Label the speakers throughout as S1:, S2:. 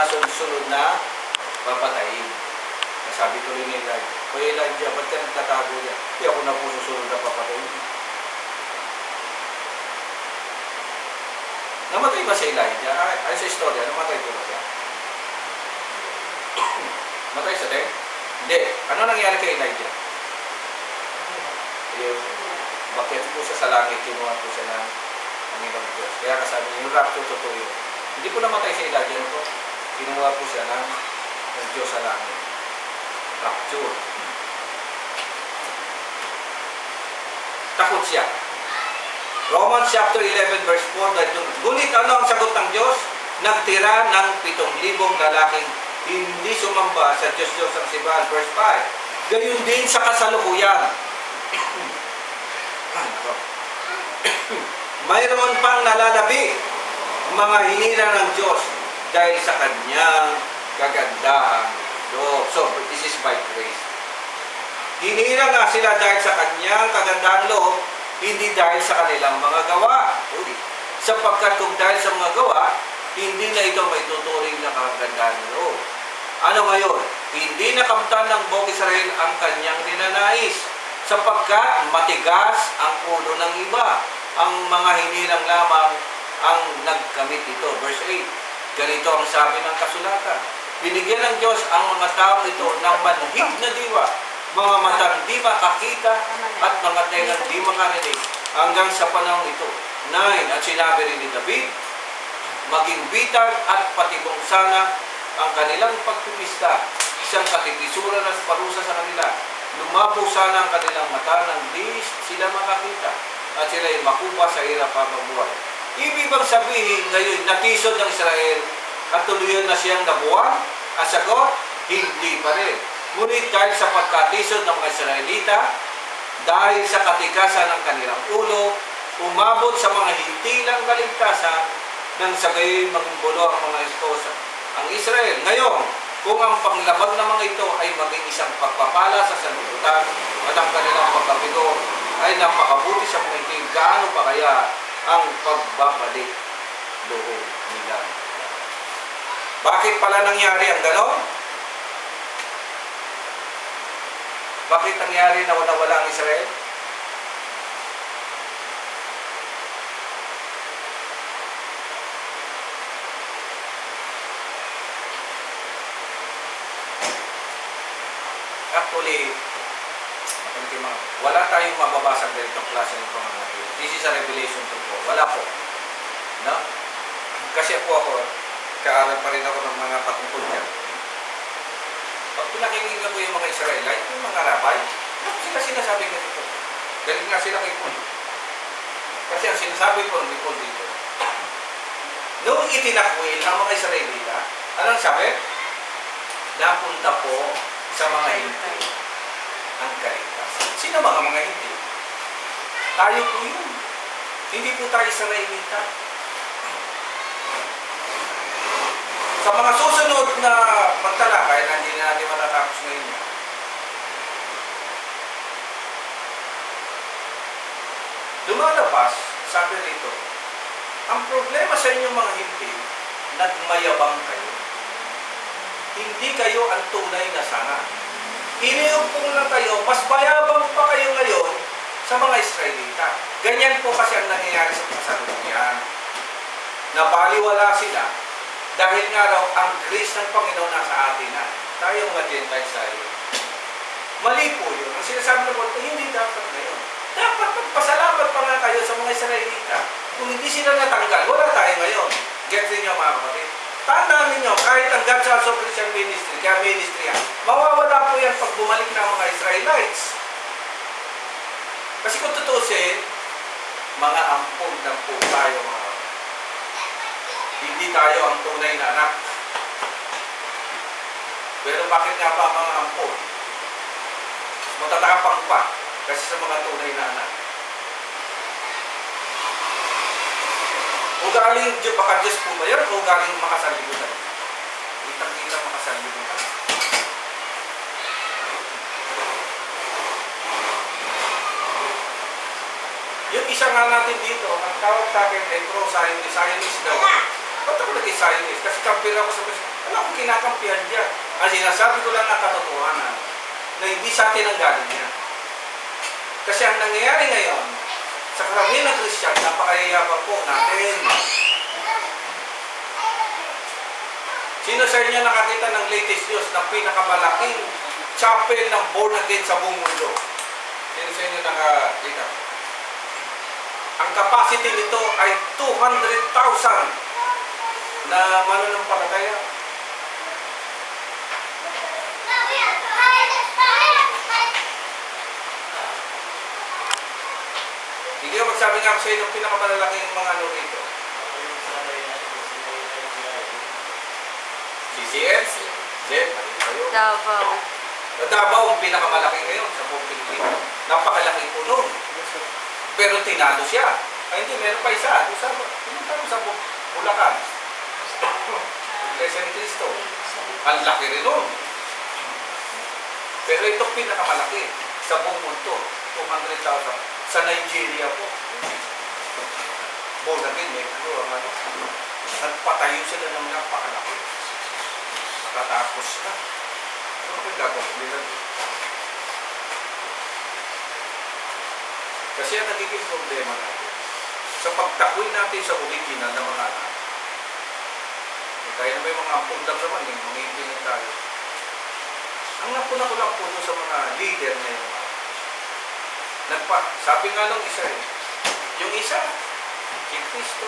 S1: na sunod-sunod na papatayin. Sabi rin ni Elijah, Kuya Elijah, ba't ka nagtatago yan? Hindi ako na po susunod na papatayin. Namatay ba si Elijah? Ay, ay sa istorya, namatay po ba siya? Matay sa ten? Hindi. Ano nangyari kay Elijah? Yung, bakit po siya sa langit, kinuha po siya ng Panginoong Diyos. Kaya kasabi niya, yung rapture totoo yun. Hindi po namatay si Elijah ano po. Kinuha po siya ng, ng Diyos sa langit. Rapture. Takot siya. Romans chapter 11 verse 4, dahil doon, Ngunit ano ang sagot ng Diyos? Nagtira ng pitong libong lalaking hindi sumamba sa Diyos Diyos ang Sibal. Verse 5. Gayun din sa kasalukuyan. Ah. Mayroon pang nalalabi mga hinira ng Diyos dahil sa kanyang kagandahan loob. So, this is by grace. Hinira nga sila dahil sa kanyang kagandahan loob, hindi dahil sa kanilang mga gawa. Uy. Sapagkat kung dahil sa mga gawa, hindi na ito may tuturing na kagandahan loob. Ano ngayon? Hindi nakamtan ng buong Israel ang kanyang ninanais sapagkat matigas ang ulo ng iba. Ang mga hinirang lamang ang nagkamit ito. Verse 8, ganito ang sabi ng kasulatan. Binigyan ng Diyos ang mga tao ito ng manhig na diwa, mga matang di makakita at mga tengang di makarinig hanggang sa panahon ito. 9. At sinabi rin ni David, maging bitag at patibong sana ang kanilang pagpipista, isang katikisuran at parusa sa kanila. Lumabo sana ang kanilang mata nang di sila makakita at sila ay makuha sa hirap habang buhay. Ibig bang sabihin ngayon natisod ng Israel at tuluyan na siyang nabuwang? Ang sagot, hindi pa rin. Ngunit dahil sa pagkatisod ng mga Israelita, dahil sa katikasan ng kanilang ulo, umabot sa mga hintilang kaligtasan nang sa gayoy maging bulo ang mga ito sa ang Israel. Ngayon, kung ang panglabag ng mga ito ay maging isang pagpapala sa sanlibutan at ang kanilang pagkabigo ay napakabuti sa mga ito, gaano pa kaya ang pagbabalik loob nila? Bakit pala nangyari ang ganon? Bakit nangyari na wala-wala ang Israel? Actually, matanong mga, wala tayong mababasang ganitong klase ng pangangaral. This is a revelation to po. Wala po. No? Kasi po ako, kaaral pa rin ako ng mga patungkol niya. Pag pinakinggan ko yung mga Israelite, yung mga rabbi, ano sila sinasabi nga dito? Galing nga sila kay Paul. Kasi ang sinasabi ko ni Paul dito, noong itinakwil ang mga Israelita, anong sabi? Napunta po sa mga hindi ang kaligtasan. Sino mga mga hindi? Tayo po yun. Hindi po tayo Israelita. Sa mga susunod na pagtalakay na hindi na natin matatapos ngayon yan, lumalabas, sabi rito, ang problema sa inyong mga hindi, nagmayabang kayo. Hindi kayo ang tunay na sanga. Iniumpong lang kayo, mas mayabang pa kayo ngayon sa mga Israelita. Ganyan po kasi ang nangyayari sa kasalukuyan. Nabaliwala sila dahil nga raw ang grace ng Panginoon nasa atin na. Tayo mga Gentiles tayo. Mali po yun. Ang sinasabi ng Paul, hindi dapat ngayon. Dapat magpasalamat pa nga kayo sa mga Israelita. Kung hindi sila natanggal, wala tayo ngayon. Get ninyo mga kapatid. Tandaan ninyo, kahit ang God's House of Christian Ministry, kaya ministry yan, mawawala po yan pag bumalik ang mga Israelites. Kasi kung tutusin, mga ampon lang po tayo mga hindi tayo ang tunay na anak. Pero bakit nga pa mga ampon? Matatapang pa kasi sa mga tunay na anak. O galing Diyos, baka Diyos po ba yan? O galing makasalibutan? Kitang-kita makasalibutan. Yung isa nga natin dito, ang tawag sa akin ay pro-scientist, scientist daw. Ba't ako naging Zionist? Kasi kampihan ako sa Pilipinas. Wala akong kinakampihan dyan. Ang sinasabi ko lang ang katotohanan na hindi sa atin ang galing yan. Kasi ang nangyayari ngayon, sa karamihan ng Christian, napakayayabang po natin. Sino sa inyo nakakita ng latest news na pinakamalaking chapel ng born again sa buong mundo? Sino sa inyo nakakita? Ang capacity nito ay 200,000 na mananampalataya. Hindi ako sa inyo ng pinakamalaking mga ano rito. CCN? Jen, mali kayo.
S2: Davao.
S1: Davao ang pinakamalaki ngayon sa buong Pilipinas. Napakalaki po nun. Pero tinalo siya. Ay hindi, meron pa isa. Doon sa, mo sa Bu- Bulacan. Iglesia ni Cristo. Ang laki rin nun. Pero ito pinakamalaki sa buong mundo. 200,000. Sa Nigeria po. Born again, may ano, ang ano. Nagpatayo sila ng napakalaki. Matatapos na. Ano ba yung gagawin nila? Kasi ang nagiging problema natin, sa pagtakwil natin sa original na mga anak, eh, tayo may mga ampong lang naman, eh, mga lang tayo. Ang napuna ko lang po sa mga leader na yun, nagpa, sabi nga nung isa eh, yung isa, si Kristo,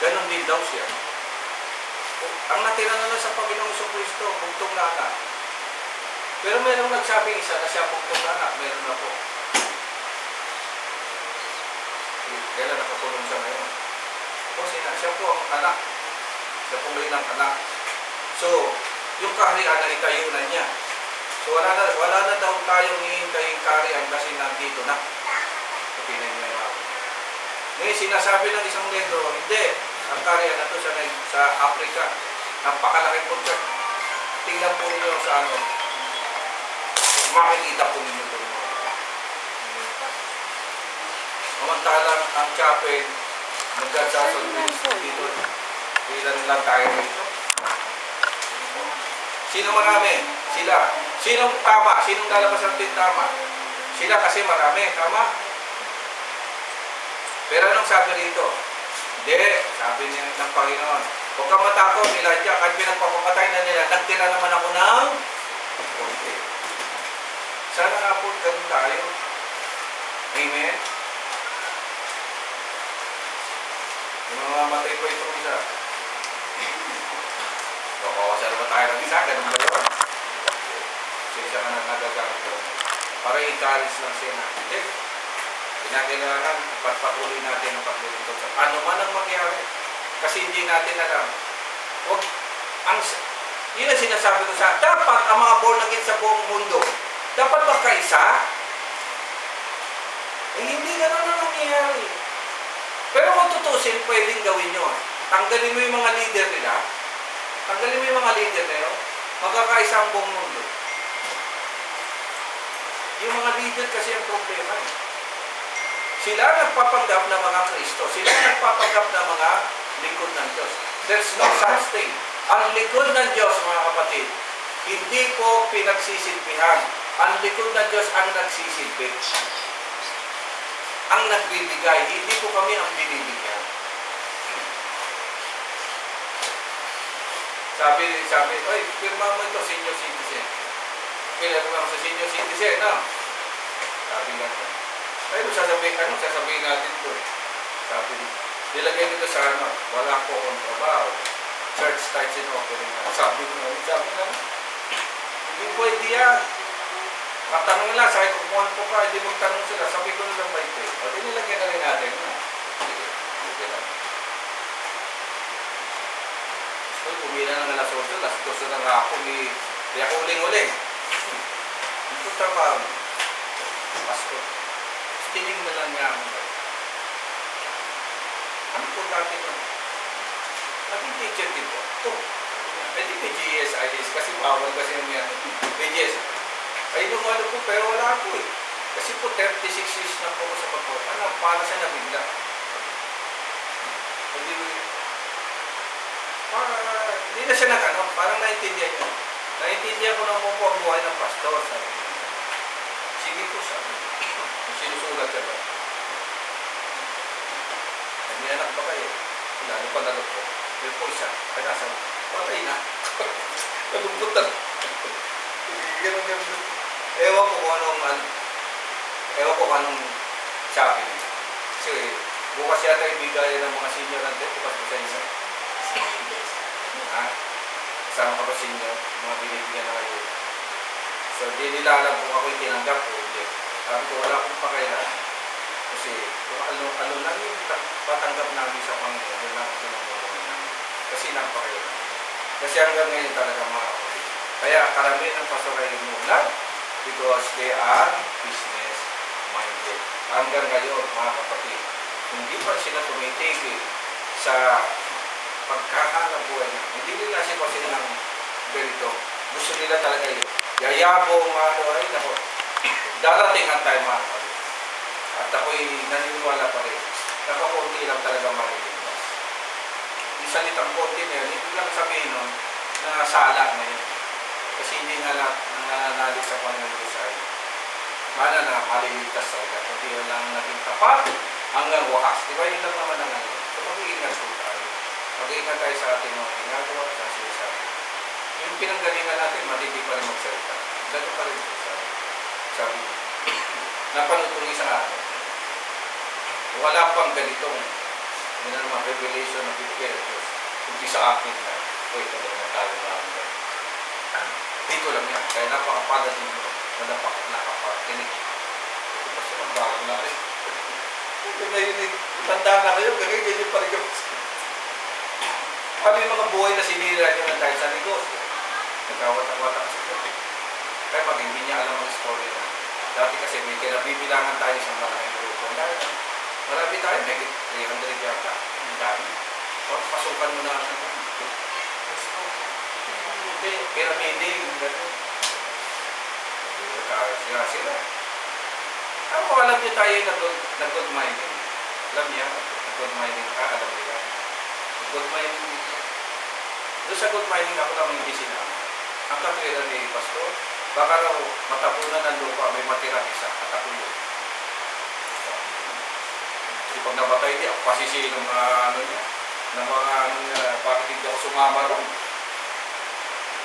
S1: ganon din daw siya. Ang natira na lang sa Panginoong Iso Kristo, bugtong na anak. Pero mayroong nagsabi isa na siya bugtong na anak, meron na po. Kailan nakakulong siya ngayon? O sina, siya po ang anak. Siya po ngayon ang anak. So, yung kaharian na itayo na niya. So, wala na, wala na daw tayong hihintayin kaharian kasi nandito na. Sa Pinay niya Ngayon, sinasabi ng isang negro, hindi, ang kaharian na to sa, sa Africa. Napakalaki po siya. Tingnan po ninyo sa ano. Makikita po ninyo doon. Samantalang ang chapel, nagkasasod dito. Ilan lang tayo dito. Sino marami? Sila. Sinong tama? Sinong lalabas ng tin tama? Sila kasi marami. Tama? Pero anong sabi rito? Hindi. Sabi niya ng Panginoon. Huwag kang matakot, Elijah. Kahit pinagpapapatay na nila, nagtira naman ako ng konti. Sana nga po ganun tayo. Amen? Yung mga matay po itong isa. Kawawasan naman tayo ng isa, ganun ba yun? Siya ka na nagagamit. Para i-encourage lang siya na, hindi. Kinakailangan, pagpatuloy natin ang paglilingkod sa ano man ang mangyari. Kasi hindi natin alam. Huwag, ang, yun ang sinasabi ko sa, dapat ang mga born again sa buong mundo, dapat magkaisa. Eh, hindi ganun ang nangyayari. Pero kung tutusin, pwedeng gawin yun. Tanggalin mo yung mga leader nila, tanggalin mo yung mga leader na magkakaisa ang buong mundo. Yung mga leader kasi ang problema eh. Sila nagpapanggap na mga Kristo. Sila nagpapanggap na mga lingkod ng Diyos. There's no such thing. Ang lingkod ng Diyos, mga kapatid, hindi po pinagsisilbihan. Ang lingkod ng Diyos ang nagsisilbi. Ang nagbibigay, hindi po kami ang binibigyan. Sabi, sabi, oy, pirma mo ito, senior citizen. Kailan mo sa senior citizen, no? Sabi nga, ay, ano sasabihin, ano sasabihin natin to? Sabi, nilagay nito sa ano, wala po akong trabaho. Church tithes and offering na. Sabi ko naman, sabi nga, hindi pwede yan. Matanong lang, sabi ko, kung ano po ka, hindi magtanong sila. Sabi ko lang may pay. O, di nilagyan na rin natin. No? Sige, sige lang. So, umila ng alas 8, alas 12 ng hapon, di, di ako uling-uling. Ito trabaho. Niya ako. Ano po dati ko? Naging teacher din po. Ito. Pwede may GSIS kasi bawal kasi yung yan. May GS. Ay, nung ano po, pero wala po eh. Kasi po 36 years na po sa pagpo. Ano, para siya nabigla. para, hindi na siya nag-ano, parang naintindihan niya. Naintindihan ko naman po ang buhay ng pastor, sabi. Sige po, sabi. Sinusulat ka ba? May anak ba kayo? Ano pa nalog ko? Yung po isa, ay nasa, patay na. Nalungkot na. Ganun, ganun. Ewan ko kung anong, ano, ewan ko kung anong sabi niya. Kasi bukas yata ibigay ng mga senior natin, bukas ba sa inyo? Ha? Kasama ka ba senior? Mga binibigyan na kayo. So, di nila alam kung ako'y tinanggap o hindi. Sabi ko, wala akong pakailan. Kasi kung ano, ano lang yung ta- patanggap namin sa Panginoon, yun lang ang pinangalan namin. Kasi napakailan. Kasi hanggang ngayon talaga mga kapatid. Kaya karamihan ng pastor ay lumulag because they are business minded. Hanggang ngayon, mga kapatid, hindi pa sila tumitigil sa pagkakahanap buhay na. Hindi nila si kasi ng ganito. Gusto nila talaga yun. Yayabong, ano, ay, nako. Darating ang time, mga. At ako'y naniniwala pa rin. Nakakunti lang talaga mariligtas. Yung salitang konti na yun, hindi lang sabihin nun na sala na yun. Kasi hindi nga na nananalig sa Panginoon Diyos ay mana na maliligtas talaga. Kundi yun lang naging tapat hanggang wakas. Di ba yun lang naman ang ano? So mag-iingat po tayo. Mag-iingat tayo sa ating mga ginagawa, sa sinasabi. Yung pinanggalingan natin, matindi pa rin magsalita. Ganun pa rin sa sabi ko. Napanood ko ng isang araw. Wala pang ganitong yun na naman, revelation na bibigay ng Diyos. Kundi sa akin na, uy, ito na tayo na ako. Dito lang yan. Kaya napakapalad ninyo na napak nakapakinig. Ito kasi magbago na rin. Ito na yun, eh. tanda na kayo, ganyan, ganyan pa rin yung mga buhay na sinira nyo na dahil sa negosyo? Nagkawatak-watak kasi ito. Kaya pag hindi niya alam ang story kinabibilangan tayo sa malaking grupo. Dahil marami tayo, may 300 yata. Ang dami. O, pasukan mo na ang. Hindi, piramide, yung gano'n. Sila sila. Ako, alam niyo tayo na good, na good mining. Alam niya, na good mining ka, alam nila. Good mining. Doon sa good mining ako lang hindi sinama. Ang katwiran ni Pastor, baka raw matapunan ng lupa, may matirang isa, at yun. Kasi pag nabatay niya, ako pasisihin ng mga ano niya, ng mga ano niya, bakit hindi ako sumama ron.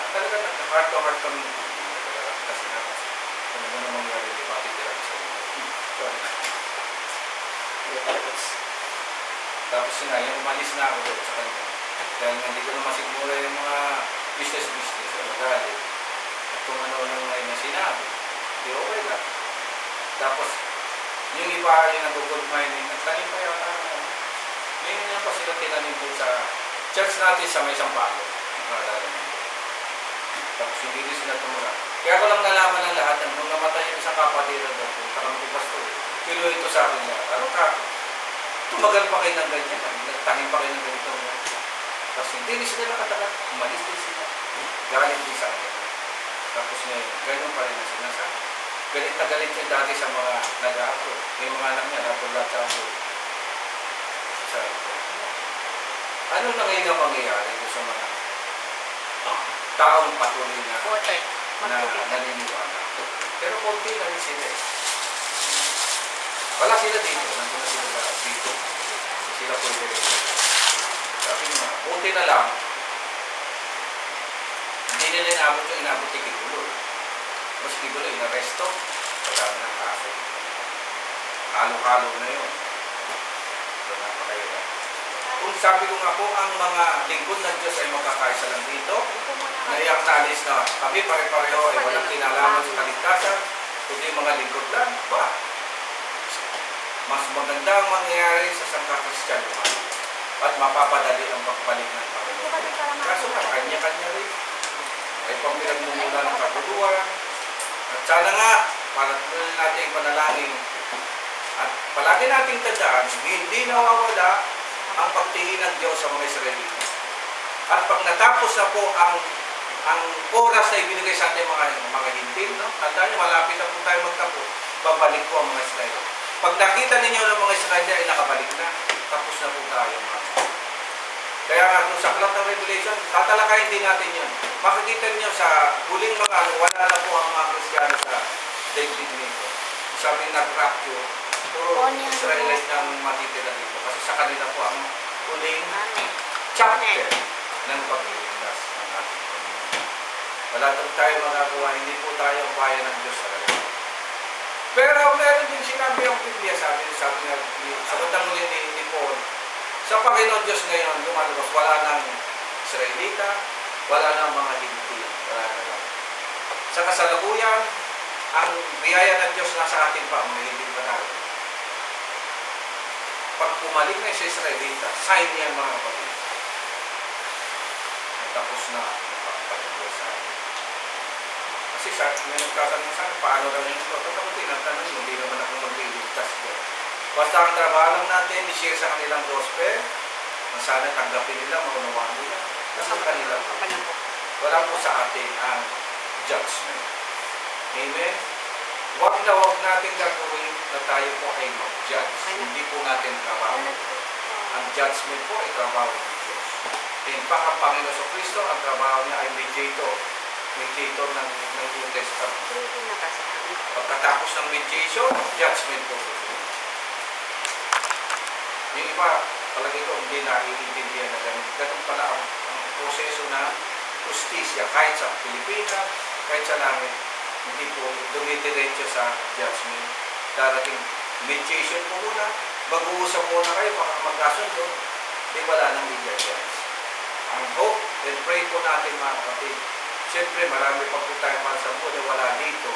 S1: At talaga nag-heart to heart kami. Kasi na, ano mo namang nangyari, di ba titira sa Sorry. Tapos, tapos yun nga, yung umalis na ako doon sa kanya. Dahil hindi ko na masigmura yung mga business-business magalit. Kung ano nang ngayon na sinabi, di okay lang. Tapos, yung iba yung nag-good mining, nagtanim pa yata. ano, May nga pa sila tinanim doon sa church natin sa may. Naalala niyo. Tapos hindi rin sila tumura. Kaya ko lang nalaman ng lahat yan. Nung namatay yung isang kapatiran doon, kung parang may pastor, kinuha ito sa akin lahat. Ano ka? Tumagal pa kayo ng ganyan. Nagtanim pa kayo ng ganito. Tapos hindi rin sila nakatagal. Umalis din sila. Galing din sa akin. Tapos ngayon, ganyan pa rin ang sinasabi. Galit na galit yung dati sa mga nag-aapo. May mga anak niya, nabulat sa ako. Sa ano na ngayon ang mangyayari sa mga taong patuloy na
S2: Water.
S1: na naniniwala. Pero konti na rin sila eh. Wala sila dito. Nandun na sila dito. Sila pwede rin. Sabi nga, konti na lang. Hindi nila inabot yung inabot ni Kigulo. Mas Kigulo, inaresto. Dami ng kaso. Halo-halo na yun. So, napakahirap. Kung sabi ko nga po, ang mga lingkod ng Diyos ay magkakaisa lang dito, na-acknowledge na kami pare-pareho ay walang kinalaman sa kaligtasan, kundi mga lingkod lang, ba? Mas maganda ang mangyayari sa sangka-kristyanuhan at mapapadali ang pagbalik ng Panginoon. Kaso nga, kanya-kanya rin. Ay pang pinagmumula ng kapuluan. At sana nga, palatuloy natin ang panalangin. At palagi nating tandaan, hindi nawawala ang pagtingin ng Diyos sa mga Israelita. At pag natapos na po ang ang oras na ibinigay sa ating mga mga hindi, no? Tandaan niyo, malapit na po tayo magtapos. Babalik po ang mga Israel. Pag nakita ninyo ng mga Israel ay nakabalik na, tapos na po tayo mga. Kaya nga kung sa aklat ng Revelation, tatalakayin din natin yun. Makikita niyo sa huling mga ano, wala na po ang mga Kristiyano sa daigdig nito. Sabi na rapture, puro Israelite ang matitira dito. Kasi sa kanila po ang huling chapter ng pagkikitas ng ating. Wala tong tayo magagawa, hindi po tayo ang bayan ng Diyos talaga. Pero meron din sinabi ang Biblia, sabi, sabi nga, ni- sa bandang huli ni, ni Paul, sa Panginoon Diyos ngayon, lumalabas, wala nang Israelita, wala nang mga hindi, wala na lang. Sa kasalukuyan, ang biyaya ng Diyos nasa atin pa, mga hindi pa tayo. Pag pumalik na sa Israelita, sign yan mga kapatid. Tapos na ang pagpapatuloy sa atin. Kasi sa may nagtatanong sa akin, paano daw yung ito? Tapos ako tinatanong, hindi naman ako magliligtas doon. Basta ang trabaho lang natin, i-share sa kanilang gospel, na sana tanggapin nila, maunawaan nila. Kasi kanila po. Wala po sa atin ang judgment. Amen? Huwag na huwag natin gagawin na tayo po ay mag-judge. Hindi po natin trabaho. Ang judgment po ay trabaho ng Diyos. In fact, ang Panginoon sa Kristo, ang trabaho niya ay mediator. Mediator ng, ng New Testament. Pagkatapos ng mediation, judgment po. Yung iba, palagi ko hindi naiintindihan na ganun. Ganun pala ang, ang proseso na justisya kahit sa Pilipinas, kahit sa langit, hindi po dumidiretso sa judgment. Darating mediation po muna, mag-uusap muna kayo, baka magkasundo, di wala nang i-judge. Ang hope and pray po natin mga kapatid. Siyempre, marami pa po tayong mahal sa buhay na wala dito.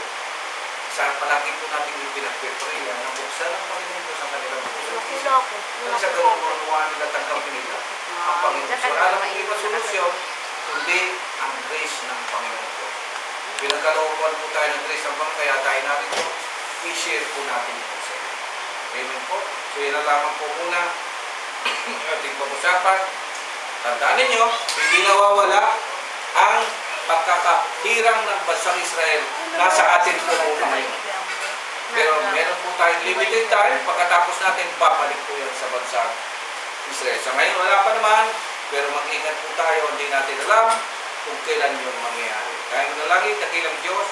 S1: Sa palagi po natin ipinagpipray, na buksan ang Panginoon ang kanilang puso. Kung sa ganun mo, nuwaan nila tanggapin nila ang Panginoon. So, alam mo iba solusyon, kundi ang grace ng Panginoon ko. Pinagkalooban po tayo ng grace ng Panginoon, kaya tayo narito, i-share po natin ito sa inyo. Amen po. So, yun ang lamang po muna ang ating pag-usapan. Tandaan ninyo, hindi nawawala ang pagkakahirang ng bansang Israel nasa atin po muna ngayon. Pero meron po tayong limited time, pagkatapos natin, babalik po yan sa bansa Israel. Sa ngayon, wala pa naman, pero mag-ingat po tayo, hindi natin alam kung kailan yung mangyayari. Kaya na lagi, dakilang Diyos,